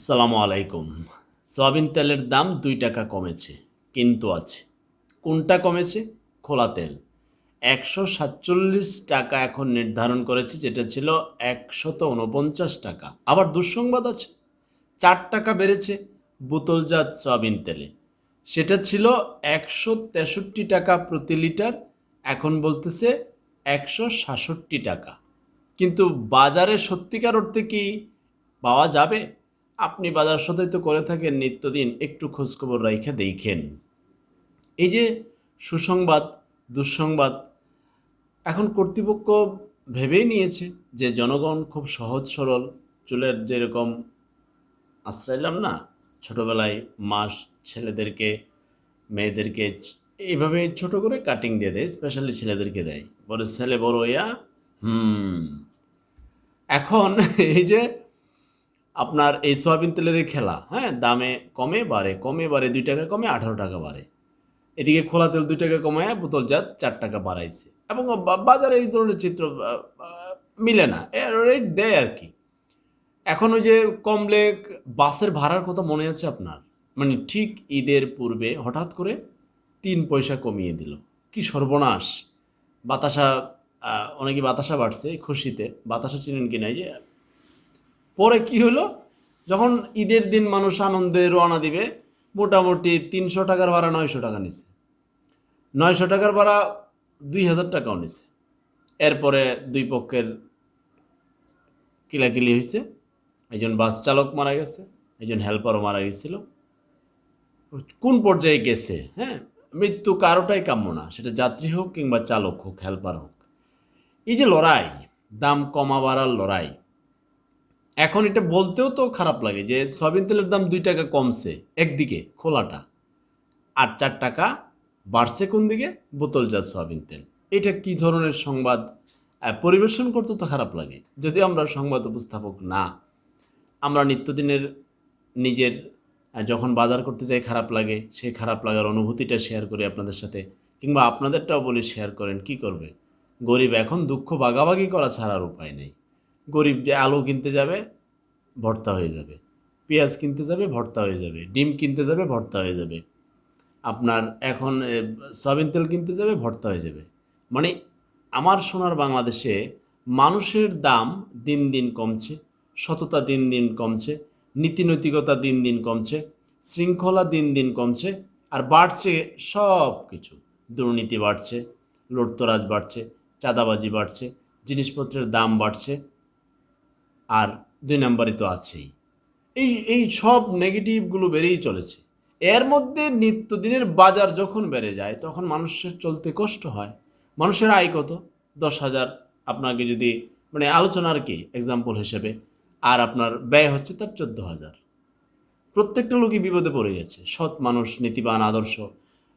আসসালামু আলাইকুম। সয়াবিন তেলের দাম দুই টাকা কমেছে, কিন্তু আছে। কোনটা কমেছে? খোলা তেল। একশো সাতচল্লিশ টাকা এখন নির্ধারণ করেছে, যেটা ছিল একশত উনপঞ্চাশ টাকা। আবার দুঃসংবাদ আছে। চার টাকা বেড়েছে বোতলজাত সয়াবিন তেলে। সেটা ছিল একশো তেষট্টি টাকা প্রতি লিটার, এখন বলতেছে একশো সাতষট্টি টাকা। কিন্তু বাজারে সত্যিকার অর্থে কি পাওয়া যাবে? আপনি বাজার সদাই তো করে থাকেন, নিত্যদিন একটু খোঁজখবর রাইখা দেখেন। এই যে সুসংবাদ, দুঃসংবাদ, এখন কর্তৃপক্ষ ভেবেই নিয়েছে যে জনগণ খুব সহজ সরল, চুলের যেরকম আশ্রাইলাম না, ছোটোবেলায় মাস ছেলেদেরকে, মেয়েদেরকে এইভাবে ছোট করে কাটিং দিয়ে দেয় স্পেশালি ছেলেদেরকে দেয়। বলে ছেলে, বড় ইয়া, হুম। এখন এই যে আপনার এই সয়াবিন তেলের খেলা হ্যাঁ দামে কমে, বাড়ে কমে, বাড়ে, দুই টাকা কমে, আঠারো টাকা বাড়ে। এদিকে খোলা তেল দুই টাকা কমায়, বোতলজাত চার টাকা বাড়াইছে। এবং বাজারে এই ধরনের চিত্র মিলে না রেট দেয় আর কি। এখন ওই যে কমলে বাসের ভাড়ার কথা মনে আছে আপনার? মানে ঠিক ঈদের পূর্বে হঠাৎ করে তিন পয়সা কমিয়ে দিল। কি সর্বনাশ। বাতাসা অনেকে বাতাসা বাড়ছে খুশিতে। বাতাসা চিনেন কি নাই যে পরে কি হলো? যখন ঈদের দিন মানুষ আনন্দে রওনা দিবে, মোটামুটি তিনশো টাকার ভাড়া নয়শো টাকা নিছে। নয়শো টাকার ভাড়া দুই হাজার টাকাও নিছে। এরপরে দুই পক্ষের কিলাকিলি হয়েছে একজন বাস চালক মারা গেছে, একজন হেল্পারও মারা গেছিল। কোন পর্যায়ে গেছে হ্যাঁ? মৃত্যু কারোটাই কাম্য না, সেটা যাত্রী হোক কিংবা চালক হোক হেল্পার হোক। এই যে লড়াই, দাম কমা বাড়ার লড়াই এখন এটা বলতেও তো খারাপ লাগে যে সয়াবিন তেলের দাম দুই টাকা কমছে একদিকে খোলাটা, আর চার টাকা বাড়ছে কোন দিকে? বোতলজাত সয়াবিন তেল। এটা কি ধরনের সংবাদ? পরিবেশন করতে তো খারাপ লাগে। যদি আমরা সংবাদ উপস্থাপক না, আমরা নিত্যদিনের নিজের যখন বাজার করতে যাই খারাপ লাগে সেই খারাপ লাগার অনুভূতিটা শেয়ার করি আপনাদের সাথে, কিংবা আপনাদেরটাও বলি শেয়ার করেন, কি করবে? গরিব এখন দুঃখ বাগাবাগি করা ছাড়ার উপায় নেই। গরিব যে আলু কিনতে যাবে, ভর্তা হয়ে যাবে। পেঁয়াজ কিনতে যাবে, ভর্তা হয়ে যাবে। ডিম কিনতে যাবে, ভর্তা হয়ে যাবে। আপনার এখন সয়াবিন তেল কিনতে যাবে, ভর্তা হয়ে যাবে। মানে আমার সোনার বাংলাদেশে মানুষের দাম দিন দিন কমছে, সততা দিন দিন কমছে নীতিনৈতিকতা দিন দিন কমছে, শৃঙ্খলা দিন দিন কমছে, আর বাড়ছে সব কিছু। দুর্নীতি বাড়ছে, লুটতরাজ বাড়ছে, চাঁদাবাজি বাড়ছে, জিনিসপত্রের দাম বাড়ছে আর দুই নম্বরই তো আছেই। এই এই সব নেগেটিভগুলো বেড়েই চলেছে। এর মধ্যে নিত্যদিনের বাজার যখন বেড়ে যায়, তখন মানুষের চলতে কষ্ট হয়। মানুষের আয় কত? দশ হাজার। আপনাকে যদি মানে আলোচনার কি এক্সাম্পল হিসেবে? আর আপনার ব্যয় হচ্ছে তার চোদ্দ হাজার। প্রত্যেকটা লোকই বিপদে পড়ে গেছে। সৎ মানুষ, নীতিবান, আদর্শ।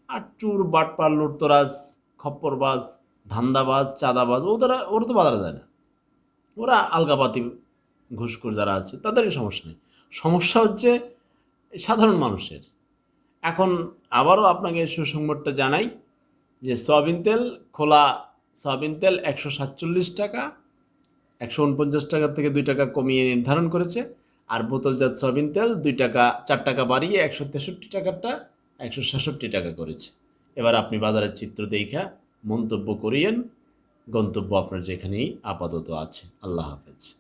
আর চুর বাটপার লুটতরাজ খপ্পরবাজ, ধান্দাবাজ, চাঁদাবাজ ওরা ওরা তো বাজারে যায় না। ওরা আলগাপাতি ঘুষখোর যারা আছে, তাদেরই সমস্যা নেই। সমস্যা হচ্ছে সাধারণ মানুষের। এখন আবারও আপনাকে সুসংবাদটা জানাই যে সয়াবিন তেল, খোলা সয়াবিন তেল একশো সাতচল্লিশ টাকা, একশো উনপঞ্চাশ টাকা থেকে দুই টাকা কমিয়ে নির্ধারণ করেছে, আর বোতলজাত সয়াবিন তেল দুই টাকা, চার টাকা বাড়িয়ে একশো তেষট্টি টাকারটা একশো সাতষট্টি টাকা করেছে। এবার আপনি বাজারের চিত্র দেখা, মন্তব্য করিয়েন, গন্তব্য আপনার যেখানেই আপাতত আছে। আল্লাহ হাফেজ।